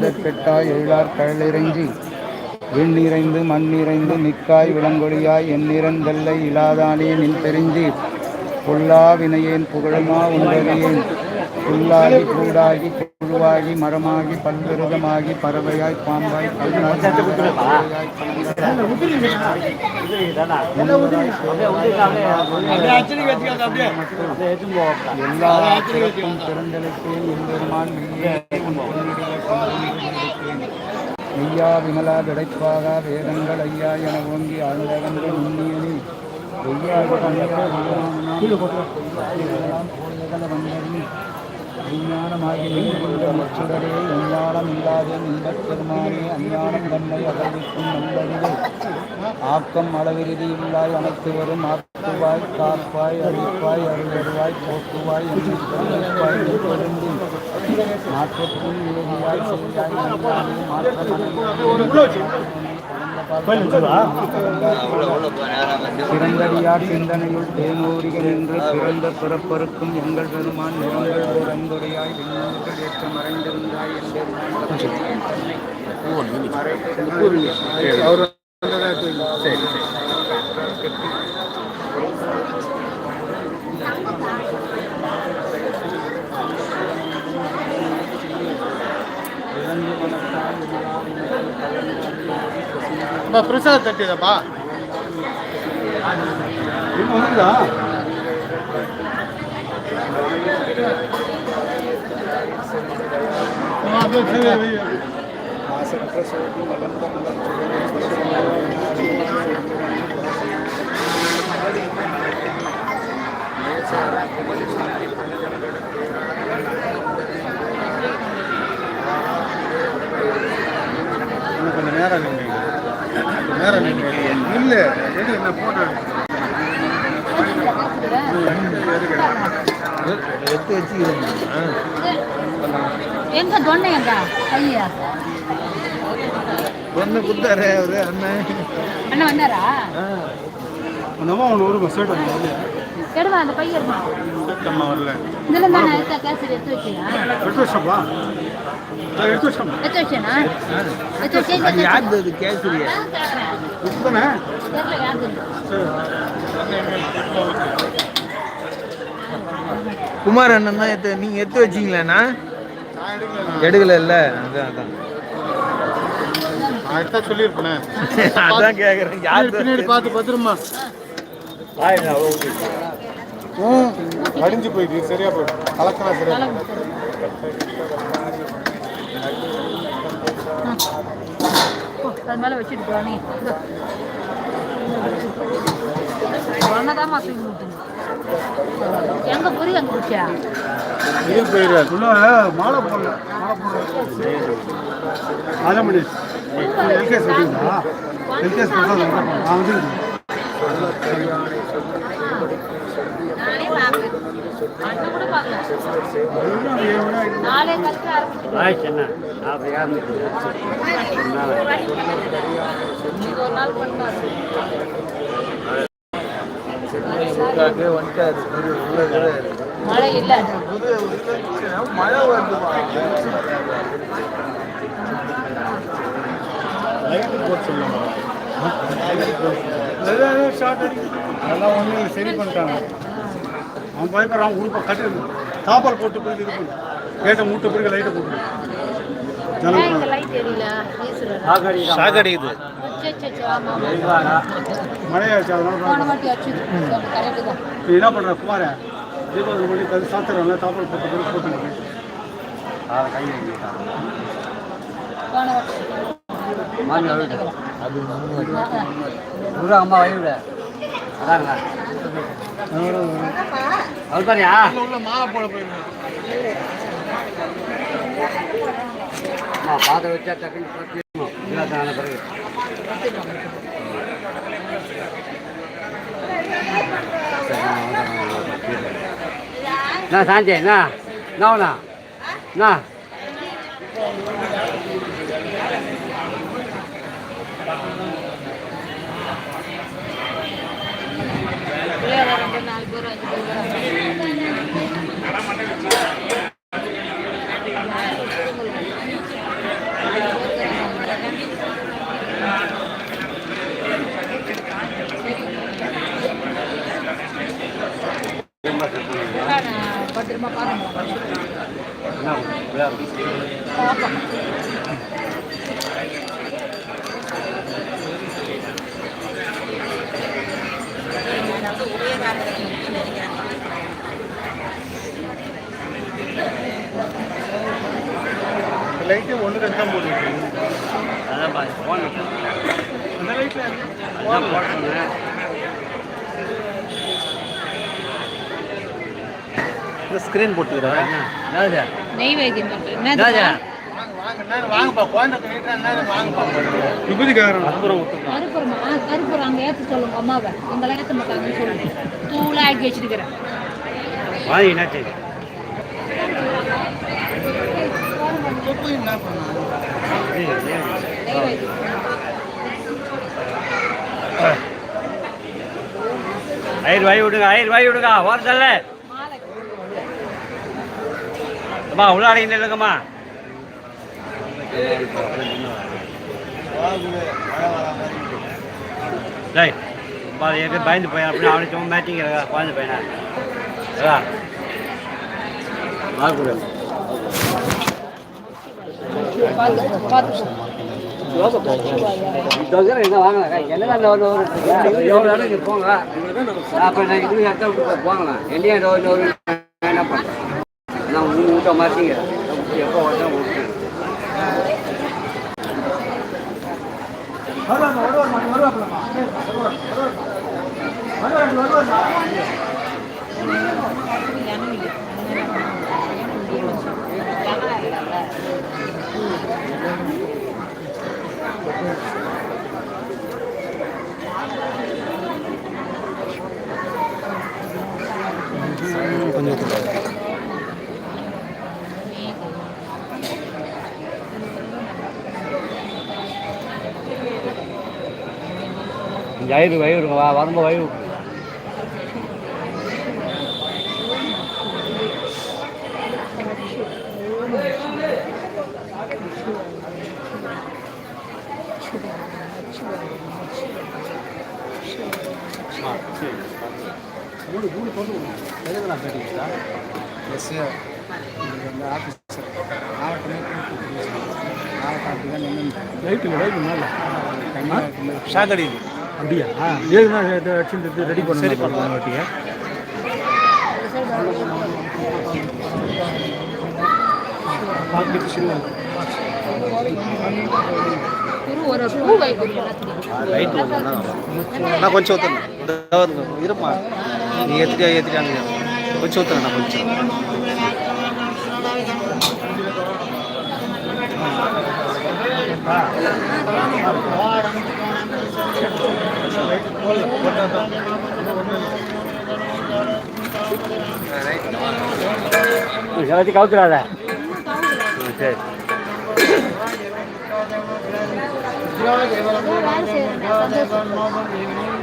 முதற்கெட்டாய் எழிலார் கடலிறைஞ்சி விண்ணிறைந்து மண்ணிறைந்து மிக்காய் விளங்கொழியாய் எண்ணிறந்தல்லை இலாதானே நின் தெரிஞ்சி பொல்லா வினையேன் புகழமா உண்டறியேன். புல்லாகி பூடாகி புழுவாகி மரமாகி பல்விருதமாகி பறவையாய் பாம்பாய் எல்லா பிறந்தளித்தேன் எம்பெருமான் மெய்யா விமலா விடைப்பாக வேதங்கள் ஐயா என ஓங்கி ஆழ்ந்தகங்கள் உண்மையனி வெய்யாகி வந்தறி விஞ்ஞானமாகி நின்ற முச்சுடரே விஞ்ஞானம் இல்லாத இன்பப் பெருமானே அஞ்ஞானம் தன்னை அகழ்விக்கும் நல்லறிவே ஆக்கம் அளவிறுதி இல்லாய் அனைத்து வரும் ஆக்குவாய் காப்பாய் அழிப்பாய் அருள்வருவாய் போக்குவாய் எண்ணிப்பாய் பொருந்தி மாற்றத்தில் ஏகியாய் செய்யாய் நன்றாய் சிறந்தடியார் சிந்தனையுள் தேனோரிகள் என்று பிறந்த பிறப்பருக்கும் எங்கள் பெருமான் நிறங்கள் விண்ணோர்கள் ஏற்ற மறைந்திருந்தாய் அப்பா பிரசாத் தட்டியதாப்பா? வந்துதா இன்னும் கொஞ்சம் நேரம் நின்று நேரம் நின்று இல்லை எது என்ன போட்டோ எடுத்து வச்சுக்கிறேன். எங்க தொன்னை எங்க ஐயா. பொண்ணு கொடுத்தாரு அவரு அண்ணன். அண்ணா வந்தாரா? நம்ம அவனு ஒரு பஸ் எடுவா அந்த பையன் அம்மா வரல. இதுல தான் நான் எடுத்த கேசரி எடுத்து வச்சியா எடுத்து வச்சப்பா எடுத்து வச்சோம் எடுத்து வச்சேனா எடுத்து வச்சேன். யாரு கேசரியா குமார் அண்ணன் தான் எடுத்து நீங்க எடுத்து வச்சீங்களாண்ணா எடுக்கல இல்ல அதான் அதான். நான் சொல்லியிருப்பேனே. அதான் கேக்குறேன். யார் பின்னாடி பார்த்து பத்திரமா. ம். அடிஞ்சு போயிடுது சரியா போயிடும் கலக்கலாம் சரியா போயிடும். அது மேல வச்சுட்டு ஒன்னதாமா தூக்கி விட்டுங்க எங்க புரி எங்க குச்சியா இது மாலை போடல மாலை போடல முடி எல்கேஸ் எல்கேஸ் நான் வந்து மழை இல்லை மழை வருது அதெல்லாம் ஒன்றும் சரி பண்ணிட்டாங்க. அவன் பயப்படுறான் உடுப்பை கட்டு தாப்பால் போட்டு போய் இது. பண்ணு கேட்டை மூட்டை பிறகு லைட்டை போட்டு ஏன் இந்த லைட் எரியல? வீசுறாரு சாக்கடிக்குது சே, சே, சே, ஆமா, ஆமா. மழையாச்சு அதனால போன வாட்டி அடிச்சுது. கரெக்டு தான். நீ என்ன பண்ணுற குமார? தீபாவளி பண்ணி கது சாத்திரம்ல தாப்பால் போட்டு போட்டு அம்மா வயிறு அதாங்க. அது மாலை போட போயிருந்தேன் அம்மா வச்சா டக்குன்னு இல்லாத பிறகு. நான் சாஞ்சே என்ன நாவனா பத்திரமா பாருங்க பாப்போம் உரிய காரணம் லைட்டு ஒன்று ரெண்டு தான் போட்டுருக்கு. அதான் பாரு ஃபோன் அந்த லைட்டில் அதான் போட சொன்னேன் ஸ்க்ரீன் போட்டுக்கிறேன் என்னது என்னது வாங்கப்பா குழந்தை வாங்கப்பா விபூதிக்காரன் கருப்புறமா கருப்புறம் அங்கே ஏற்ற சொல்லுங்க அம்மாவை. எங்களை ஏற்ற மாட்டாங்கன்னு சொல்லுங்க. தூளாக வச்சிருக்கிறேன் வாங்கி என்னாச்சு? நெய்வேத்தியம் ஐயர் வாய் விடுங்க ஐயர் வாய் விடுங்க ஓரத்தல்ல அம்மா உள்ளாடி அடங்கி நில்லுங்கம்மா. டேய். பாதி ஏற்கனவே பயந்து போய் அப்படின்னு அவனுக்கு சும்மா மேட்டிங் இருக்கா குழந்தை பையனா? இருக்கா ஆகுது பார்த்து போங்க அப்போ நான் என்ன பண்ணுறேன் நான் ஐயரு வயிறு வா வரும்போது வயிறு எஸ் இந்த ஆஃபீஸர் மாவட்டமே மாவட்ட அப்படி தான் நின்று லைட்டு லைட்டு மேலே கன்னியாகுமரி ஷாக் அடிக்குது அப்படியா ஏதுனா அடிச்சுட்டு ரெடி பண்ண சரி. பண்ணலாம் ஒரு பூ வைக்கணும் லைட் நான் కొంచెం டவர் இருப்பா நீ ஏற்றிக்கா ஏற்றிக்காங்க வச்சு ஊற்றுறேன் நான் கொஞ்சம் எல்லாத்தையும் கவுத்துறாத சரி சந்தோஷம்